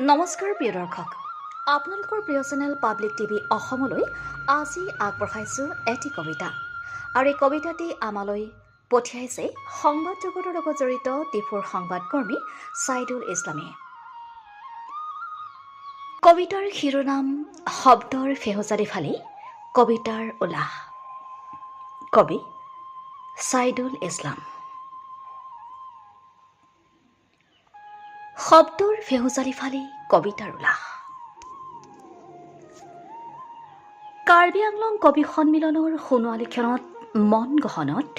নমস্কাৰ প্ৰিয় দৰ্শক। আপোনালোকৰ প্ৰিয় চেনেল পাব্লিক টিভি অসমলৈ আজি আগবঢ়াইছোঁ এটি কবিতা। আৰু এই কবিতাটি আমালৈ পঠিয়াইছে সংবাদ জগতৰ লগত জড়িত ডিফুৰ সংবাদকৰ্মী ছাইদুল ইছলামে। কবিতাৰ শিৰোনাম শব্দৰ ফেহুজালি ফালি কবিতাৰ উলাহ কবি ছাইদুল ইছলাম। শব্দৰ ফেহুজালি ফালি কবিতাৰ উলাহ। কাৰ্বি আংলং কবি সন্মিলনৰ সোণোৱালীক্ষণত মন গহনত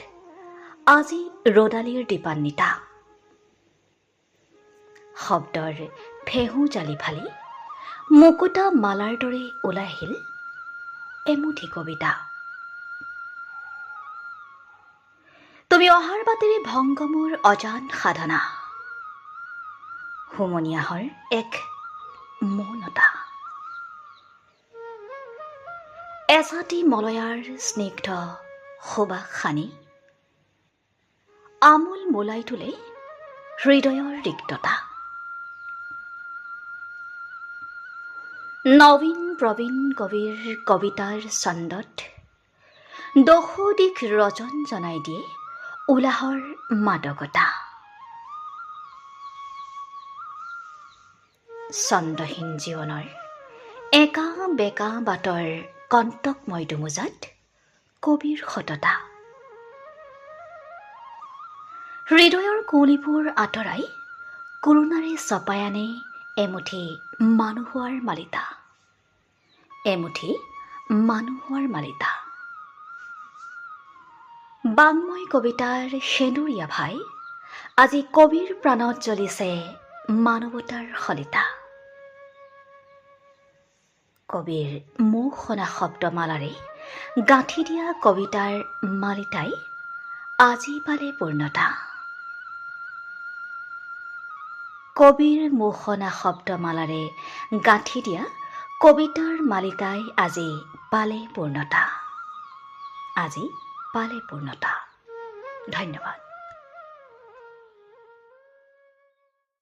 আজি ৰদালিৰ দীপান্বিতা। শব্দৰ ফেহু জালি ফালি মুকুতা মালাৰ দৰে ওলাই আহিল এমুঠি কবিতা। তুমি অহাৰ বাটেৰে ভংগ মোৰ অজান সাধনা। হুমনীয়াহৰ এক মৌনতা। এচাটি মলয়াৰ স্নিগ্ধ সুবাস সানি আমোল মোলাই তোলে হৃদয়ৰ ৰিক্ততা। নবীন প্ৰবীণ কবিৰ কবিতাৰ ছন্দত দহো দিশ ৰজন জনাই দিয়ে উলাহৰ মাদকতা। ছন্দহীন জীৱনৰ একা বেকা বাটৰ কণ্টকময় দুমোজাত কবিৰ সততা। হৃদয়ৰ কুঁৱলীবোৰ আঁতৰাই কৰোণাৰে চপাই আনে এমুঠি মানুহৰ মালিতা। এমুঠি মানুহৰ মালিতা। বাংময় কবিতাৰ সেন্দুৰীয়া ভাই আজি কবিৰ প্ৰাণত জ্বলিছে মানৱতাৰ শলিতা কবিৰ মুখ শুনা শব্দমালাৰে গাঁঠি দিয়া কবিতাৰ মালিতাই আজি পালে পূৰ্ণতা কবিৰ মুখ শুনা শব্দমালাৰে গাঁঠি দিয়া কবিতাৰ মালিতাই আজি পালে পূৰ্ণতা আজি পালে পূৰ্ণতা ধন্যবাদ।